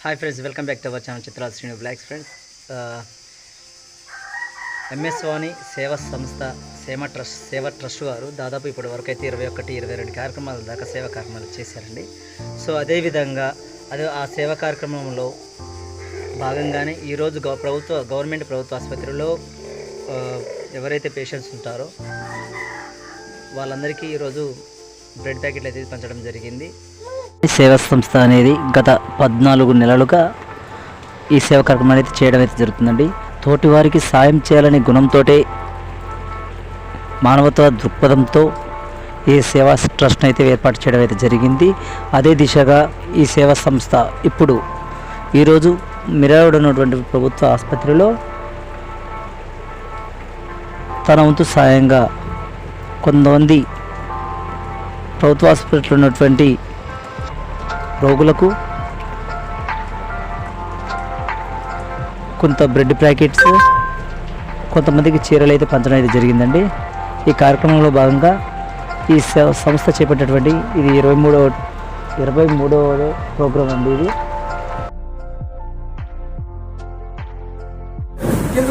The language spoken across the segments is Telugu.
Hi friends welcome back to our channel Chitrala Srinu vlogs friends MS Vani Seva Sanstha సేమ trust సేవ ట్రస్ట్ వారు దాదాపు ఇప్పటి వరకు అయితే ఇరవై ఒకటి ఇరవై రెండు కార్యక్రమాల దాకా సేవా కార్యక్రమాలు చేశారండి. సో అదేవిధంగా అదే ఆ సేవా కార్యక్రమంలో భాగంగానే ఈరోజు గవ ప్రభుత్వ గవర్నమెంట్ ప్రభుత్వ ఆసుపత్రిలో ఎవరైతే పేషెంట్స్ ఉంటారో వాళ్ళందరికీ ఈరోజు బ్రెడ్ ప్యాకెట్లు అయితే పంచడం జరిగింది. సేవా సంస్థ అనేది గత పద్నాలుగు నెలలుగా ఈ సేవా కార్యక్రమం అనేది చేయడం అయితే జరుగుతుందండి. తోటి వారికి సాయం చేయాలనే గుణంతో మానవత్వ దృక్పథంతో ఈ సేవా ట్రస్ట్ని అయితే ఏర్పాటు చేయడం అయితే జరిగింది. అదే దిశగా ఈ సేవా సంస్థ ఇప్పుడు ఈరోజు మిరాడున్నటువంటి ప్రభుత్వ ఆసుపత్రిలో తన వంతు సాయంగా కొంతమంది ప్రభుత్వ ఆసుపత్రిలో ఉన్నటువంటి రోగులకు కొంత బ్రెడ్ ప్యాకెట్స్ కొంతమందికి చీరలు అయితే పంచడం అయితే జరిగిందండి ఈ కార్యక్రమంలో భాగంగా ఈ సంస్థ చేపట్టినటువంటి ఇది ఇరవై మూడవ ఇరవై మూడవ ప్రోగ్రాం అండి ఇది కింద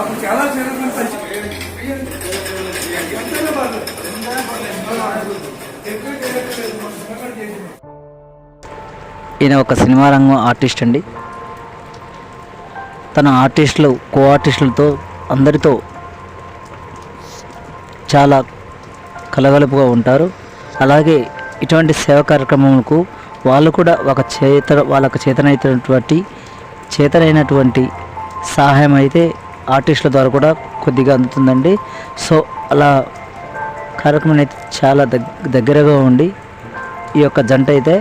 అప్పుడు చాలా చీరలు ఎంతైనా ఈయన ఒక సినిమా రంగం ఆర్టిస్ట్ అండి. తన ఆర్టిస్టులు కో ఆర్టిస్టులతో అందరితో చాలా కలగలుపుగా ఉంటారు. అలాగే ఇటువంటి సేవ కార్యక్రమాలకు వాళ్ళు కూడా ఒక చేత వాళ్ళకు చేతనైనటువంటి చేతనైనటువంటి సహాయం అయితే ఆర్టిస్టుల ద్వారా కూడా కొద్దిగా అందుతుందండి. సో అలా కార్యక్రమం అయితే చాలా దగ్గ దగ్గరగా ఉండి ఈ యొక్క జంట అయితే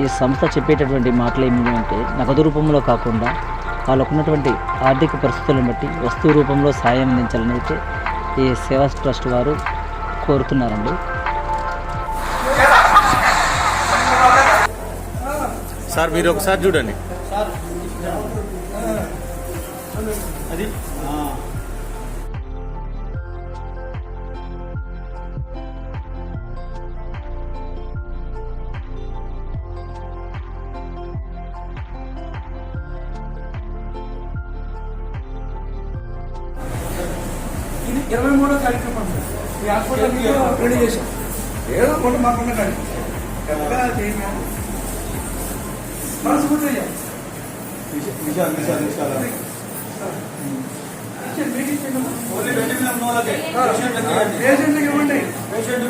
ఈ సంస్థ చెప్పేటటువంటి మాటలు ఏమిటి అంటే నగదు రూపంలో కాకుండా వాళ్ళకున్నటువంటి ఆర్థిక పరిస్థితులను బట్టి వస్తువు రూపంలో సాయం అందించాలని అయితే ఈ సేవా ట్రస్ట్ వారు కోరుతున్నారండి. సార్ మీరు ఒకసారి చూడండి. అది ఇరవై మూడో కార్యక్రమం ఈ హాస్పిటల్ రెడీ చేశాం ఏదో మొన్న మాకున్న కానీ ఎక్కడ చేయమా వాళ్ళకే. పేషెంట్లకి ఇవ్వండి. పేషెంట్కి ఇవ్వండి. పేషెంట్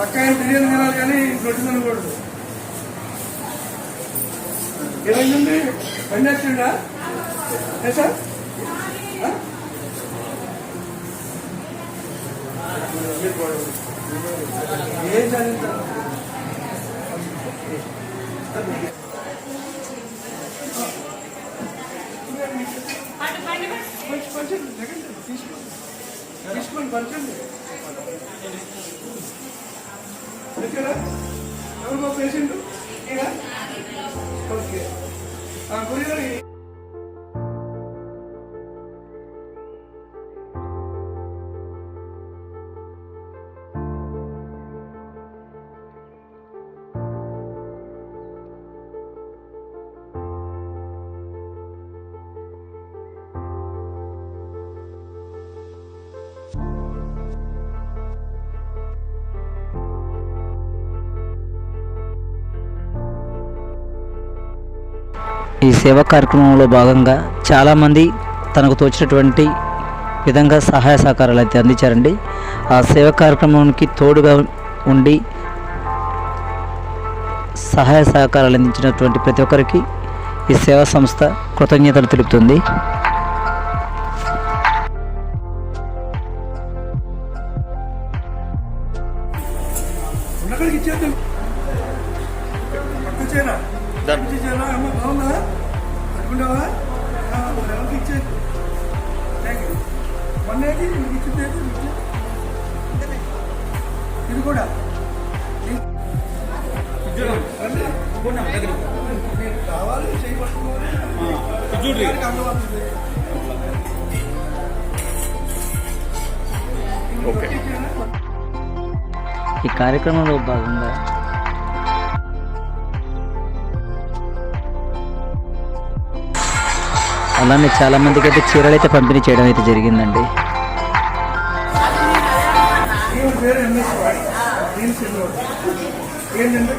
పక్క బిర్యానీ తినాలి కానీ రొట్టె తినకూడదు వచ్చిందా? సార్? ఏం చదివించారు కొంచెం సెకండ్ తీసుకోండి తీసుకోండి పంచండి ఇక్కడ ఎవరికో పేషెంట్ ఇక్కడ ఓకే గురి ఈ సేవా కార్యక్రమంలో భాగంగా చాలామంది తనకు తోచినటువంటి విధంగా సహాయ సహకారాలు అయితే అందించారండి. ఆ సేవా కార్యక్రమానికి తోడుగా ఉండి సహాయ సహకారాలు అందించినటువంటి ప్రతి ఒక్కరికి ఈ సేవా సంస్థ కృతజ్ఞతలు తెలుపుతుంది. ఇది కూడా. కావాలి చేయబట్టుకోవాలి. ఓకే. ఈ కార్యక్రమంలో భాగంగా అలానే చాలా మందికి అయితే చీరలు అయితే పంపిణీ చేయడం అయితే జరిగిందండి. ఏంటంటే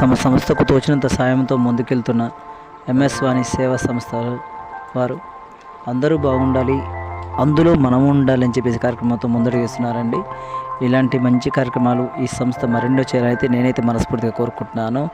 తమ సంస్థకు తోచినంత సాయంతో ముందుకెళ్తున్న ఎంఎస్ వాణి సేవా సంస్థ వారు అందరూ బాగుండాలి అందులో మనం ఉండాలి అని చెప్పేసి కార్యక్రమంతో ముందడుగు వేస్తున్నారండి. ఇలాంటి మంచి కార్యక్రమాలు ఈ సంస్థ మరెన్నో చేయాలైతే నేనైతే మనస్ఫూర్తిగా కోరుకుంటున్నాను.